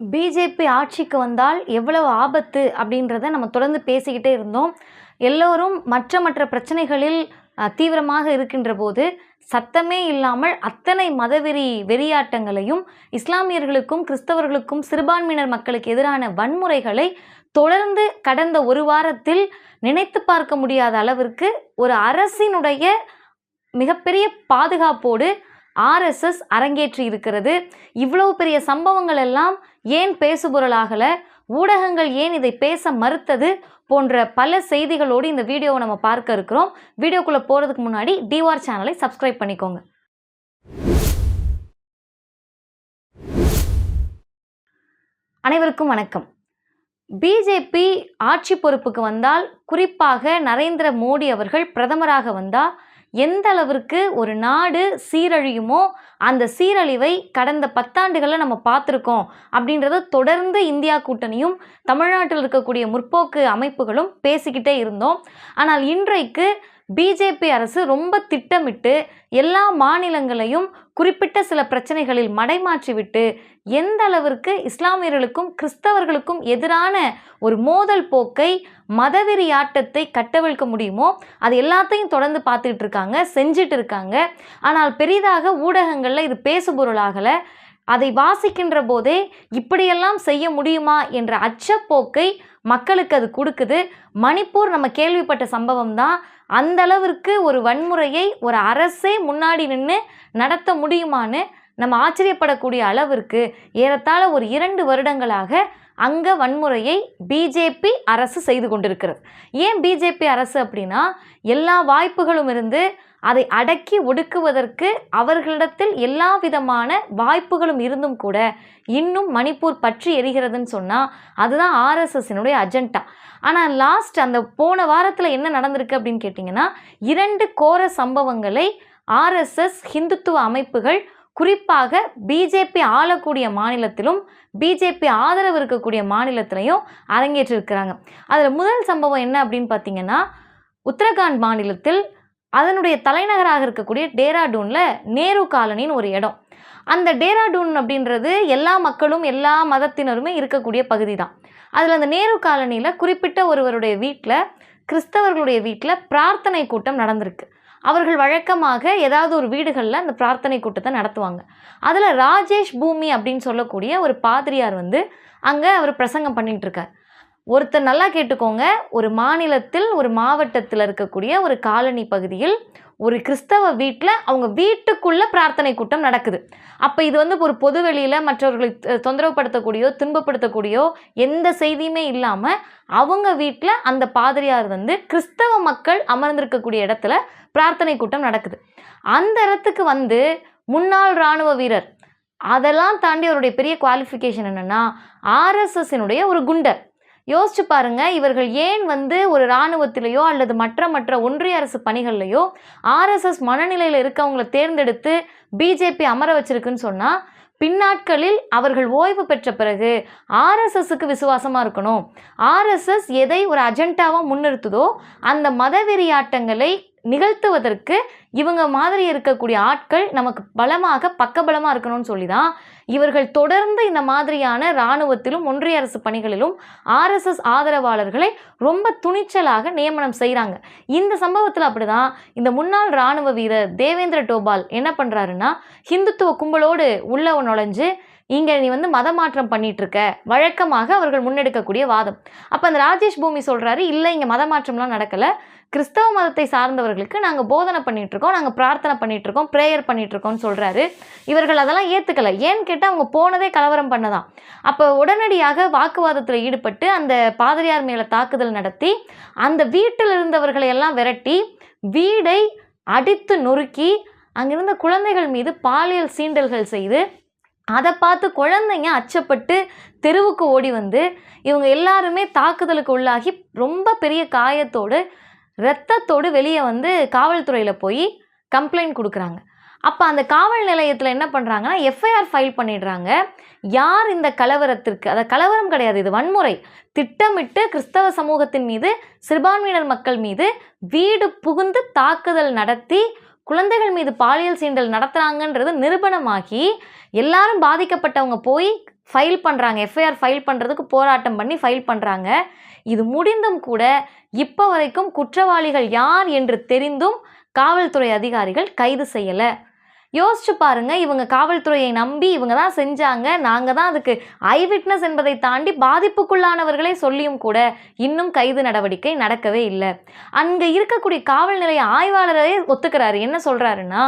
BJP ஆட்சிக்கு வந்தால் எவ்வளவு ஆபத்து அப்படின்றத நம்ம தொடர்ந்து பேசிக்கிட்டே இருந்தோம். எல்லோரும் மற்ற மற்ற பிரச்சனைகளில் தீவிரமாக இருக்கின்ற போது சத்தமே இல்லாமல் அத்தனை மதவெறி வெறியாட்டங்களையும் இஸ்லாமியர்களுக்கும் கிறிஸ்தவர்களுக்கும் சிறுபான்மையினர் மக்களுக்கு எதிரான வன்முறைகளை தொடர்ந்து கடந்த ஒரு வாரத்தில் நினைத்து பார்க்க முடியாத அளவிற்கு ஒரு அரசினுடைய மிகப்பெரிய பாதுகாப்போடு ஆர்எஸ்எஸ் அரங்கேற்றி இருக்கிறது. இவ்வளவு பெரிய சம்பவங்கள் எல்லாம் ஏன் பேசுபொருளாகலை ஊடகங்கள் ஏன் இதை பேச மறுத்தது? போன்ற பல செய்திகளோடு இந்த வீடியோவை நம்ம பார்க்க இருக்கிறோம். வீடியோக்குள்ளே போகிறதுக்கு முன்னாடி டிஆர் சேனலை சப்ஸ்கிரைப் பண்ணிக்கோங்க. அனைவருக்கும் வணக்கம். பிஜேபி ஆட்சி பொறுப்புக்கு வந்தால் குறிப்பாக நரேந்திர மோடி அவர்கள் பிரதமராக வந்தால் எந்த அளவிற்கு ஒரு நாடு சீரழியுமோ அந்த சீரழிவை கடந்த பத்தாண்டுகளில் நம்ம பார்த்துருக்கோம். அப்படின்றத தொடர்ந்து இந்தியா கூட்டணியும் தமிழ்நாட்டில் இருக்கக்கூடிய முற்போக்கு அமைப்புகளும் பேசிக்கிட்டே இருந்தோம். ஆனால் இன்றைக்கு பிஜேபி அரசு ரொம்ப திட்டமிட்டு எல்லா மாநிலங்களையும் குறிப்பிட்ட சில பிரச்சனைகளில் மடைமாற்றிவிட்டு எந்த அளவிற்கு இஸ்லாமியர்களுக்கும் கிறிஸ்தவர்களுக்கும் எதிரான ஒரு மோதல் போக்கை மதவெறி ஆட்டத்தை கட்டவிழ்க்க முடியுமோ அது எல்லாத்தையும் தொடர்ந்து பார்த்துக்கிட்டு இருக்காங்க செஞ்சிட்டு இருக்காங்க. ஆனால் பெரிதாக ஊடகங்களில் இது பேசுபொருளாகலை. அதை வாசிக்கின்ற போதே இப்படியெல்லாம் செய்ய முடியுமா என்ற அச்சப்போக்கை மக்களுக்கு அது கொடுக்குது. மணிப்பூர் நம்ம கேள்விப்பட்ட சம்பவம் தான் அந்த அளவிற்கு ஒரு வன்முறையை ஒரு அரசே முன்னாடி நின்று நடத்த முடியுமான்னு நம்ம ஆச்சரியப்படக்கூடிய அளவிற்கு ஏறத்தாழ ஒரு இரண்டு வருடங்களாக அங்கே வன்முறையை பிஜேபி அரசு செய்து கொண்டிருக்கிறது. ஏன் பிஜேபி அரசு அப்படின்னா எல்லா வாய்ப்புகளும் இருந்து அதை அடக்கி ஒடுக்குவதற்கு அவர்களிடத்தில் எல்லா விதமான வாய்ப்புகளும் இருந்தும் கூட இன்னும் மணிப்பூர் பற்றி எரிகிறதுன்னு சொன்னால் அதுதான் ஆர்எஸ்எஸ்னுடைய அஜெண்டா ஆனால் லாஸ்ட் அந்த போன வாரத்தில் என்ன நடந்திருக்கு அப்படின்னு கேட்டிங்கன்னா இரண்டு கோர சம்பவங்களை ஆர்எஸ்எஸ் ஹிந்துத்துவ அமைப்புகள் குறிப்பாக பிஜேபி ஆளக்கூடிய மாநிலத்திலும் பிஜேபி ஆதரவு இருக்கக்கூடிய மாநிலத்திலையும் அரங்கேற்றிருக்கிறாங்க. அதில் முதல் சம்பவம் என்ன அப்படின்னு பார்த்தீங்கன்னா உத்தரகாண்ட் மாநிலத்தில் அதனுடைய தலைநகராக இருக்கக்கூடிய டேராடூனில் நேரு காலனின்னு ஒரு இடம். அந்த டேராடூன் அப்படின்றது எல்லா மக்களும் எல்லா மதத்தினருமே இருக்கக்கூடிய பகுதி தான் அதில் அந்த நேரு காலனியில் குறிப்பிட்ட ஒருவருடைய வீட்டில் கிறிஸ்தவர்களுடைய வீட்டில் பிரார்த்தனை கூட்டம் நடந்திருக்கு. அவர்கள் வழக்கமாக ஏதாவது ஒரு வீடுகளில் அந்த பிரார்த்தனை கூட்டத்தை நடத்துவாங்க. அதில் ராஜேஷ் பூமி அப்படின்னு சொல்லக்கூடிய ஒரு பாதிரியார் வந்து அங்கே அவர் பிரசங்கம் பண்ணிகிட்டு இருக்கார். ஒருத்தர் நல்லா கேட்டுக்கோங்க. ஒரு மாநிலத்தில் ஒரு மாவட்டத்தில் இருக்கக்கூடிய ஒரு காலனி பகுதியில் ஒரு கிறிஸ்தவ வீட்டில் அவங்க வீட்டுக்குள்ளே பிரார்த்தனை கூட்டம் நடக்குது. அப்போ இது வந்து ஒரு பொது வெளியில் மற்றவர்களை தொந்தரவுப்படுத்தக்கூடியோ துன்பப்படுத்தக்கூடியோ எந்த செய்தியுமே இல்லாமல் அவங்க வீட்டில் அந்த பாதிரியார் வந்து கிறிஸ்தவ மக்கள் அமர்ந்திருக்கக்கூடிய இடத்துல பிரார்த்தனை கூட்டம் நடக்குது. அந்த இடத்துக்கு வந்து முன்னாள் இராணுவ வீரர் அதெல்லாம் தாண்டி அவருடைய பெரிய குவாலிஃபிகேஷன் என்னென்னா ஆர்எஸ்எஸ்னுடைய ஒரு குண்டர். யோசிச்சு பாருங்க இவர்கள் ஏன் வந்து ஒரு இராணுவத்திலேயோ அல்லது மற்ற மற்ற ஒன்றிய அரசு பணிகள்லையோ ஆர்எஸ்எஸ் மனநிலையில் இருக்கவங்கள தேர்ந்தெடுத்து பிஜேபி அமர வச்சிருக்குன்னு சொன்னால் பின்னாட்களில் அவர்கள் ஓய்வு பெற்ற பிறகு ஆர்எஸ்எஸ்க்கு விசுவாசமாக இருக்கணும். ஆர்எஸ்எஸ் எதை ஒரு அஜெண்டாவாக முன்னிறுத்துதோ அந்த மதவெறியாட்டங்களை நிகழ்த்துவதற்கு இவங்க மாதிரி இருக்கக்கூடிய ஆட்கள் நமக்கு பலமாக பக்கபலமாக இருக்கணும்னு சொல்லி தான் இவர்கள் தொடர்ந்து இந்த மாதிரியான இராணுவத்திலும் ஒன்றிய அரசு பணிகளிலும் ஆர்எஸ்எஸ் ஆதரவாளர்களை ரொம்ப துணிச்சலாக நியமனம் செய்கிறாங்க இந்த சம்பவத்தில் அப்படிதான் இந்த முன்னாள் இராணுவ வீரர் தேவேந்திர டோபால் என்ன பண்ணுறாருன்னா ஹிந்துத்துவ கும்பலோடு உள்ள நுழைஞ்சு இங்கே நீ வந்து மதமாற்றம் பண்ணிட்டு இருக்க வழக்கமாக அவர்கள் முன்னெடுக்கக்கூடிய வாதம். அப்போ அந்த ராஜேஷ் பூமி சொல்கிறாரு இல்லை இங்கே மதமாற்றம்லாம் நடக்கலை. கிறிஸ்தவ மதத்தை சார்ந்தவர்களுக்கு நாங்கள் போதனை பண்ணிகிட்ருக்கோம் நாங்கள் பிரார்த்தனை பண்ணிட்டு இருக்கோம் ப்ரேயர் பண்ணிகிட்ருக்கோம்னு சொல்கிறாரு இவர்கள் அதெல்லாம் ஏற்றுக்கலை ஏன்னு கேட்டால் அவங்க போனதே கலவரம் பண்ணதான். அப்போ உடனடியாக வாக்குவாதத்தில் ஈடுபட்டு அந்த பாதிரியார் மேலே தாக்குதல் நடத்தி அந்த வீட்டில் இருந்தவர்களை எல்லாம் விரட்டி வீடை அடித்து நொறுக்கி அங்கிருந்த குழந்தைகள் மீது பாலியல் சீண்டல்கள் செய்து அதை பார்த்து குழந்தைங்க அச்சப்பட்டு தெருவுக்கு ஓடி வந்து இவங்க எல்லாருமே தாக்குதலுக்கு உள்ளாகி ரொம்ப பெரிய காயத்தோடு ரத்தத்தோடு வெளியே வந்து காவல்துறையில் போய் கம்ப்ளைண்ட் கொடுக்குறாங்க. அப்போ அந்த காவல் நிலையத்தில் என்ன பண்ணுறாங்கன்னா எஃப்ஐஆர் ஃபைல் பண்ணிடுறாங்க. யார் இந்த கலவரத்திற்கு அதை கலவரம் கிடையாது இது வன்முறை. திட்டமிட்டு கிறிஸ்தவ சமூகத்தின் மீது சிறுபான்மையினர் மக்கள் மீது வீடு புகுந்து தாக்குதல் நடத்தி குழந்தைகள் மீது பாலியல் சீண்டல் நடத்துகிறாங்கன்றது நிரூபணமாகி எல்லாரும் பாதிக்கப்பட்டவங்க போய் ஃபைல் பண்ணுறாங்க எஃப்ஐஆர் ஃபைல் பண்ணுறதுக்கு போராட்டம் பண்ணி ஃபைல் பண்ணுறாங்க இது முடிந்தும் கூட இப்போ வரைக்கும் குற்றவாளிகள் யார் என்று தெரிந்தும் காவல்துறை அதிகாரிகள் கைது செய்யலை. யோசிச்சு பாருங்க இவங்க காவல்துறையை நம்பி இவங்க தான் செஞ்சாங்க. நாங்கள் தான் அதுக்கு ஐ விட்னஸ் என்பதை தாண்டி பாதிப்புக்குள்ளானவர்களே சொல்லியும் கூட இன்னும் கைது நடவடிக்கை நடக்கவே இல்லை. அங்கே இருக்கக்கூடிய காவல் நிலைய ஆய்வாளரே ஒத்துக்கிறாரு. என்ன சொல்கிறாருன்னா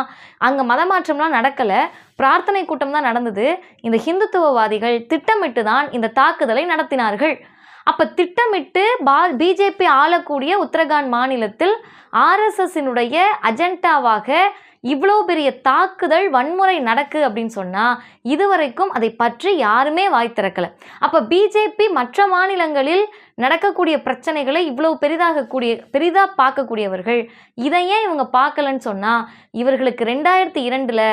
அங்கே மதமாற்றம்லாம் நடக்கலை. பிரார்த்தனை கூட்டம் தான் நடந்தது. இந்த ஹிந்துத்துவவாதிகள் திட்டமிட்டு தான் இந்த தாக்குதலை நடத்தினார்கள். அப்போ திட்டமிட்டு பா பிஜேபி ஆளக்கூடிய உத்தரகாண்ட் மாநிலத்தில் ஆர்எஸ்எஸ்ஸினுடைய அஜெண்டாவாக இவ்வளோ பெரிய தாக்குதல் வன்முறை நடக்கு அப்படின்னு சொன்னால் இதுவரைக்கும் அதை பற்றி யாருமே வாய் திறக்கலை. அப்போ பிஜேபி மற்ற மாநிலங்களில் நடக்கக்கூடிய பிரச்சனைகளை இவ்வளோ பெரிதாகக்கூடிய பெரிதாக பார்க்கக்கூடியவர்கள் இதை ஏன் இவங்க பார்க்கலன்னு சொன்னால் இவர்களுக்கு ரெண்டாயிரத்தி இரண்டில்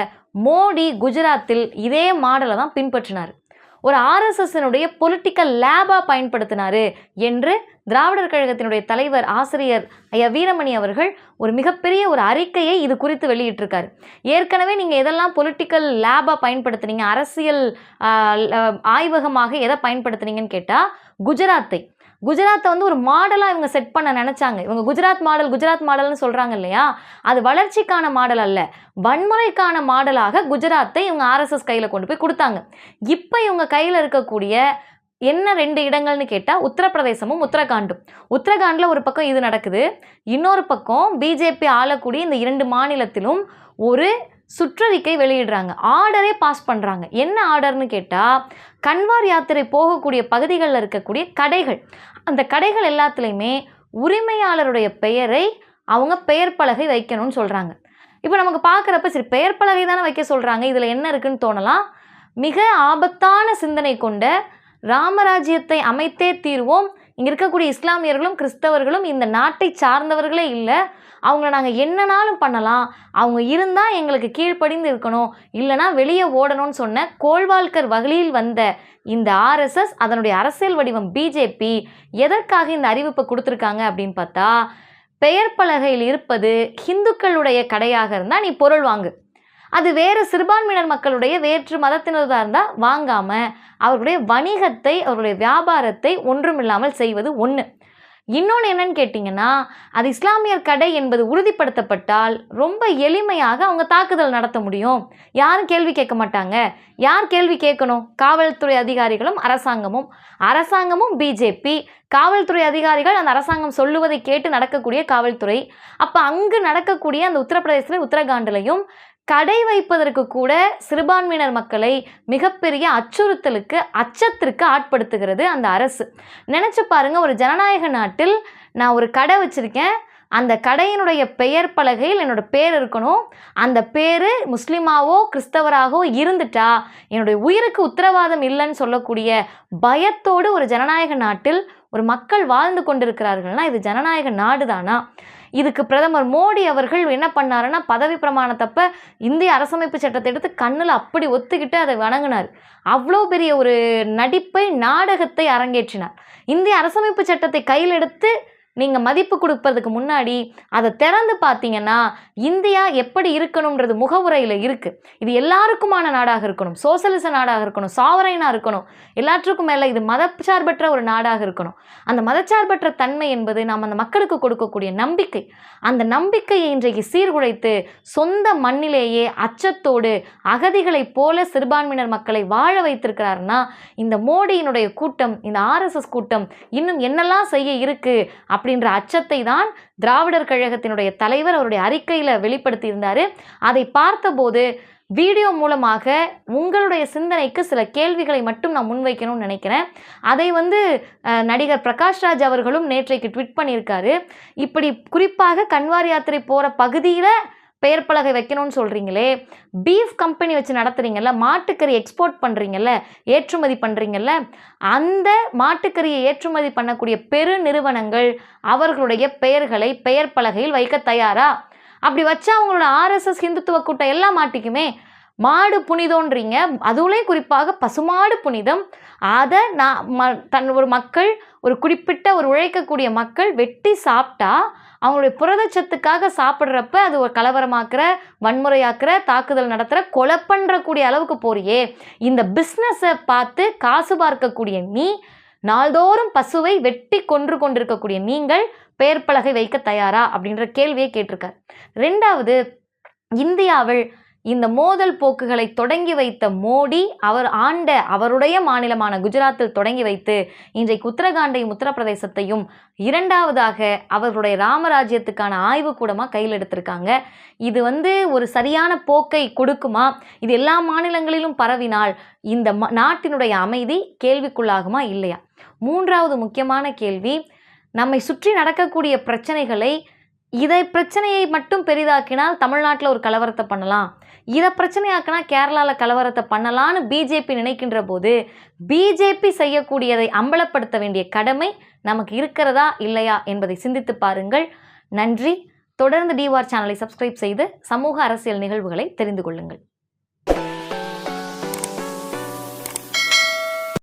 மோடி குஜராத்தில் இதே மாடலை தான் பின்பற்றினார். ஒரு ஆர்எஸ்எஸ்னுடைய பொலிட்டிக்கல் லேபாக பயன்படுத்தினார் என்று திராவிடர் கழகத்தினுடைய தலைவர் ஆசிரியர் ஐயா வீரமணி அவர்கள் ஒரு மிகப்பெரிய ஒரு அறிக்கையை இது குறித்து வெளியிட்டிருக்காரு. ஏற்கனவே நீங்கள் எதெல்லாம் பொலிட்டிக்கல் லேபாக பயன்படுத்துனீங்க அரசியல் ஆய்வகமாக எதை பயன்படுத்துனீங்கன்னு கேட்டால் குஜராத்தை குஜராத்தை வந்து ஒரு மாடலாக இவங்க செட் பண்ண நினச்சாங்க. இவங்க குஜராத் மாடல் குஜராத் மாடல்னு சொல்கிறாங்க இல்லையா? அது வளர்ச்சிக்கான மாடல் அல்ல. வன்முறைக்கான மாடலாக குஜராத்தை இவங்க ஆர்எஸ்எஸ் கையில் கொண்டு போய் கொடுத்தாங்க. இப்போ இவங்க கையில் இருக்கக்கூடிய என்ன ரெண்டு இடங்கள்னு கேட்டால் உத்தரப்பிரதேசமும் உத்தரகாண்டும். உத்தரகாண்டில் ஒரு பக்கம் இது நடக்குது. இன்னொரு பக்கம் பிஜேபி ஆளக்கூடிய இந்த இரண்டு மாநிலத்திலும் ஒரு சுற்றறிக்கை வெளியிடுறாங்க. ஆர்டரே பாஸ் பண்ணுறாங்க என்ன ஆர்டர்னு கேட்டால் கன்வார் யாத்திரை போகக்கூடிய பகுதிகளில் இருக்கக்கூடிய கடைகள். அந்த கடைகள் எல்லாத்துலேயுமே உரிமையாளருடைய பெயரை அவங்க பெயர் பலகை வைக்கணும்னு சொல்கிறாங்க இப்போ நமக்கு பார்க்குறப்ப சரி பெயர் பலகை தானே வைக்க சொல்கிறாங்க இதில் என்ன இருக்குன்னு தோணலாம். மிக ஆபத்தான சிந்தனை கொண்ட ராமராஜ்யத்தை அமைத்தே தீர்வோம். இங்கே இருக்கக்கூடிய இஸ்லாமியர்களும் கிறிஸ்தவர்களும் இந்த நாட்டை சார்ந்தவர்களே இல்லை. அவங்கள நாங்கள் என்னனாலும் பண்ணலாம். அவங்க இருந்தால் எங்களுக்கு கீழ்ப்படிந்து இருக்கணும். இல்லைனா வெளியே ஓடணும்னு சொன்ன கோல்வால்கர் வகையில் வந்த இந்த ஆர்எஸ்எஸ் அதனுடைய அரசியல் வடிவம் பிஜேபி எதற்காக இந்த அறிவிப்பை கொடுத்துருக்காங்க அப்படின்னு பார்த்தா பெயர் பலகையில் இருப்பது ஹிந்துக்களுடைய கடையாக இருந்தால் நீ பொருள் வாங்கு. அது வேறு சிறுபான்மையினர் மக்களுடைய வேற்று மதத்தினராக இருந்தால் வாங்காமல் அவர்களுடைய வணிகத்தை அவருடைய வியாபாரத்தை ஒன்றுமில்லாமல் செய்வது ஒன்று இன்னொன்று என்னன்னு கேட்டிங்கன்னா அது இஸ்லாமியர் கடை என்பது உறுதிப்படுத்தப்பட்டால் ரொம்ப எளிமையாக அவங்க தாக்குதல் நடத்த முடியும். யாரும் கேள்வி கேட்க மாட்டாங்க. யார் கேள்வி கேட்கணும்? காவல்துறை அதிகாரிகளும் அரசாங்கமும். அரசாங்கமும் பிஜேபி காவல்துறை அதிகாரிகள் அந்த அரசாங்கம் சொல்லுவதை கேட்டு நடக்கக்கூடிய காவல்துறை. அப்போ அங்கு நடக்கக்கூடிய அந்த உத்தரப்பிரதேசத்தில் உத்தரகாண்டிலையும் கடை வைப்பதற்கு கூட சிறுபான்மையினர் மக்களை மிகப்பெரிய அச்சுறுத்தலுக்கு அச்சத்திற்கு ஆட்படுத்துகிறது அந்த அரசு. நினச்சி பாருங்கள் ஒரு ஜனநாயக நாட்டில் நான் ஒரு கடை வச்சுருக்கேன். அந்த கடையினுடைய பெயர் பலகையில் என்னோட பேர் இருக்கணும். அந்த பேர் முஸ்லீமாவோ கிறிஸ்தவராகவோ இருந்துட்டா என்னுடைய உயிருக்கு உத்தரவாதம் இல்லைன்னு சொல்லக்கூடிய பயத்தோடு ஒரு ஜனநாயக நாட்டில் ஒரு மக்கள் வாழ்ந்து கொண்டிருக்கிறார்கள்னா இது ஜனநாயக நாடு தானா இதுக்கு பிரதமர் மோடி அவர்கள் என்ன பண்ணாருன்னா பதவி பிரமாணத்தப்ப இந்திய அரசமைப்பு சட்டத்தை எடுத்து கண்ணில் அப்படி ஒத்துக்கிட்டு அதை வணங்கினார். அவ்வளோ பெரிய ஒரு நடிப்பை நாடகத்தை அரங்கேற்றினார். இந்திய அரசமைப்பு சட்டத்தை கையில் எடுத்து நீங்கள் மதிப்பு கொடுப்பதுக்கு முன்னாடி அதை திறந்து பார்த்தீங்கன்னா இந்தியா எப்படி இருக்கணுன்றது முகவுரையில் இருக்குது இது எல்லாருக்குமான நாடாக இருக்கணும். சோசலிச நாடாக இருக்கணும். சாவரைனாக இருக்கணும். எல்லாற்றுக்கும் மேலே இது மதச்சார்பற்ற ஒரு நாடாக இருக்கணும். அந்த மதச்சார்பற்ற தன்மை என்பது நாம் அந்த மக்களுக்கு கொடுக்கக்கூடிய நம்பிக்கை. அந்த நம்பிக்கையை இன்றைக்கு சீர்குலைத்து சொந்த மண்ணிலேயே அச்சத்தோடு அகதிகளைப் போல சிறுபான்மையினர் மக்களை வாழ வைத்திருக்கிறாருன்னா இந்த மோடியினுடைய கூட்டம் இந்த ஆர்எஸ்எஸ் கூட்டம் இன்னும் என்னெல்லாம் செய்ய இருக்கு அப்படின்ற அச்சத்தை தான் திராவிடர் கழகத்தினுடைய தலைவர் அவருடைய அறிக்கையில் வெளிப்படுத்தியிருந்தார். அதை பார்த்தபோது வீடியோ மூலமாக உங்களுடைய சிந்தனைக்கு சில கேள்விகளை மட்டும் நான் முன்வைக்கணும்னு நினைக்கிறேன். அதை வந்து நடிகர் பிரகாஷ்ராஜ் அவர்களும் நேற்றைக்கு ட்விட் பண்ணியிருக்காரு. இப்படி குறிப்பாக கன்வார் யாத்திரை போகிற பகுதியில் பெயர் பலகை வைக்கணும்னு சொல்கிறீங்களே பீஃப் கம்பெனி வச்சு நடத்துகிறீங்கல்ல மாட்டுக்கறி எக்ஸ்போர்ட் பண்ணுறீங்கல்ல ஏற்றுமதி பண்ணுறீங்கல்ல அந்த மாட்டுக்கறியை ஏற்றுமதி பண்ணக்கூடிய பெரு நிறுவனங்கள் அவர்களுடைய பெயர்களை பெயர் பலகையில் வைக்க தயாரா? அப்படி வச்சா அவங்களோட ஆர்எஸ்எஸ் ஹிந்துத்துவ கூட்டம் எல்லாம் மாட்டிக்குமே மாடு புனிதோன்றீங்க அதுலேயும் குறிப்பாக பசுமாடு புனிதம். அதை நான் ம தன் ஒரு மக்கள் ஒரு குறிப்பிட்ட ஒரு உழைக்கக்கூடிய மக்கள் வெட்டி சாப்பிட்டா அவங்களுடைய புரதச்சத்துக்காக சாப்பிட்றப்ப அது ஒரு கலவரமாக்குற வன்முறையாக்குற தாக்குதல் நடத்துகிற கொலை பண்ணுறக்கூடிய அளவுக்கு போறியே. இந்த பிஸ்னஸை பார்த்து காசு பார்க்கக்கூடிய நீ நாள்தோறும் பசுவை வெட்டி கொன்று கொண்டிருக்கக்கூடிய நீங்கள் பெயர் பலகை வைக்க தயாரா? அப்படின்ற கேள்வியை கேட்டிருக்கார். ரெண்டாவது இந்தியாவில் இந்த மோதல் போக்குகளை தொடங்கி வைத்த மோடி அவர் ஆண்ட அவருடைய மாநிலமான குஜராத்தில் தொடங்கி வைத்து இன்றைக்கு உத்தரகாண்டையும் உத்தரப்பிரதேசத்தையும் இரண்டாவதாக அவர்களுடைய ராமராஜ்யத்துக்கான ஆய்வுக்கூடமாக கையில் எடுத்திருக்காங்க. இது வந்து ஒரு சரியான போக்கை கொடுக்குமா? இது எல்லா மாநிலங்களிலும் பரவினால் இந்த ம நாட்டினுடைய அமைதி கேள்விக்குள்ளாகுமா இல்லையா? மூன்றாவது முக்கியமான கேள்வி நம்மை சுற்றி நடக்கக்கூடிய பிரச்சனைகளை இதை பிரச்சனையை மட்டும் பெரிதாக்கினால் தமிழ்நாட்டில் ஒரு கலவரத்தை பண்ணலாம். இதை பிரச்சனையாக்கினா கேரளாவில் கலவரத்தை பண்ணலான்னு பிஜேபி நினைக்கின்ற போது பிஜேபி செய்யக்கூடியதை அம்பலப்படுத்த வேண்டிய கடமை நமக்கு இருக்கிறதா இல்லையா என்பதை சிந்தித்து பாருங்கள். நன்றி. தொடர்ந்து டிவார் சேனலை சப்ஸ்கிரைப் செய்து சமூக அரசியல் நிகழ்வுகளை தெரிந்து கொள்ளுங்கள்.